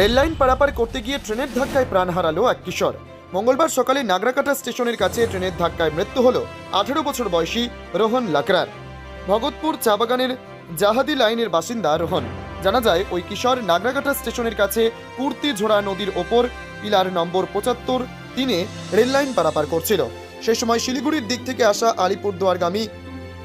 Rail line পারাপার করতে গিয়ে ট্রেনের ধাক্কায় প্রাণ হারালো এক কিশোর। মঙ্গলবার সকালে নাগরাকাটা স্টেশনের কাছে ট্রেনের ধাক্কায় মৃত্যু হল আঠেরো বছর বয়সী রোহন লাকরার ভগতপুর চা বাগানের জাহাদি লাইনের বাসিন্দা রোহন। জানা যায়, ওই কিশোর নাগরাকাটা স্টেশনের কাছে কুর্তি ঝোড়া নদীর ওপর পিলার নম্বর পঁচাত্তর তিনে রেললাইন পারাপার করছিল। সে সময় শিলিগুড়ির দিক থেকে আসা আলিপুরদুয়ারগামী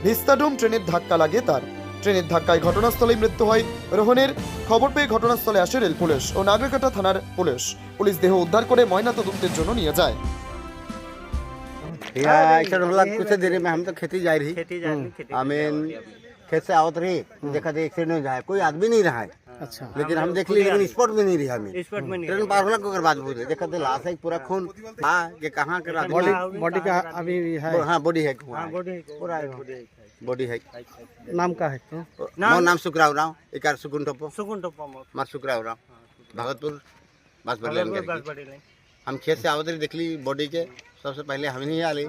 ভিস্তাডোম ট্রেনের ধাক্কা লাগে তার। ট্রেনের ধাক্কায় ঘটনাস্থলেই মৃত্যু হয় রোহনের খবর পেয়ে ঘটনাস্থলে আসে রেল পুলিশ ও নাগরিকাটা থানার পুলিশ পুলিশ দেহ উদ্ধার করে ময়না তদন্তের জন্য নিয়ে যায় या ऐसा होला कुछ देर में हम तो खेती जा रही खेती जानी खेती हमें खेत से आवत रही देखा थे एक्सीडेंट हो जाए कोई आदमी नहीं रहा है अच्छा। लेकिन हम देख ली लेकिन स्पॉट में नहीं रही हमें। स्पॉट में ट्रेन पार होला के बाद बोले देखा थे लाश है पूरा खून। हाँ ये कहाँ के रात बॉडी बॉडी का अभी है। हाँ बॉडी है हाँ बॉडी पूरा बॉडी है नाम का है? तो मोर नाम सुकराव राव एक सुकुन टपो। सुकून तो मार। सुकराव राव। भगतपुर बस बड़ी नहीं हम खेत से आवत देख ली बॉडी के सबसे पहले हम ही आली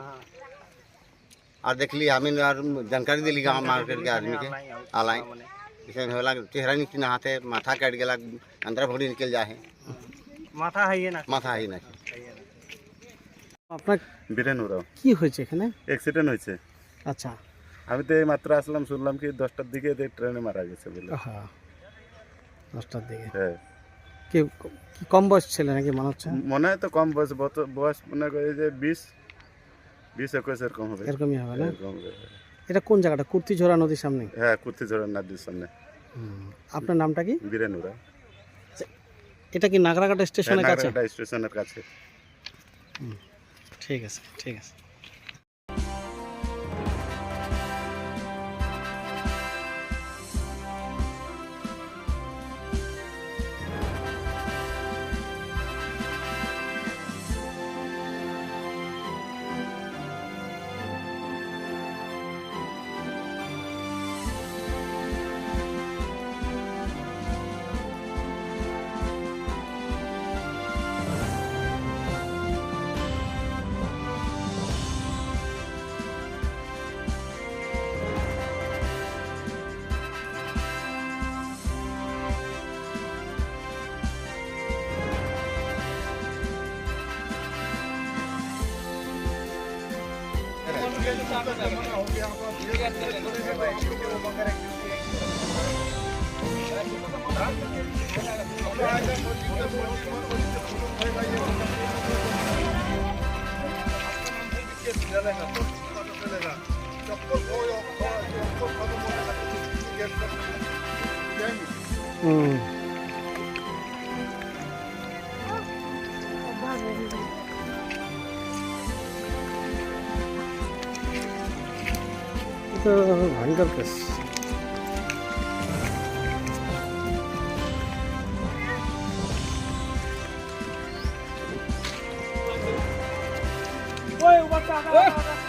और देख ली हमें जानकारी दिली गाँव मार्केट के आदमी के। आलाई इसमें होला चेहरा नीचे नहाते माथा कट गया अंदर भोड़ी निकल जाए माथा है ये ना माथा ही ना আপনার বীরেন ওরাও কি হয়েছে এখানে অ্যাক্সিডেন্ট হয়েছে আচ্ছা আমি তো এই মাত্র আসলাম শুনলাম কি দশটার দিকে যে ট্রেনে মারা গেছে বলে হ্যাঁ দশটার দিকে হ্যাঁ কি কি কম বয়স ছেলে নাকি মনে হচ্ছে মনে হয় তো কম বয়স বত- বয়স মনে করে যে বিশ বিশ একুশ এরকম হবে এরকমই হবে না এরকম হবে। এটা কোন জায়গাটা? কুর্তিঝোরা নদীর সামনে? হ্যাঁ কুর্তি ঝোড়ার নদীর সামনে। আপনার নামটা কি? বীরেনুরা। এটা কি নাগরাঘাটা স্টেশনের কাছে? স্টেশনের কাছে। ঠিক আছে ঠিক আছে। Mm. 일단 안 깎았어. 와, 왔다, 왔다, 왔다.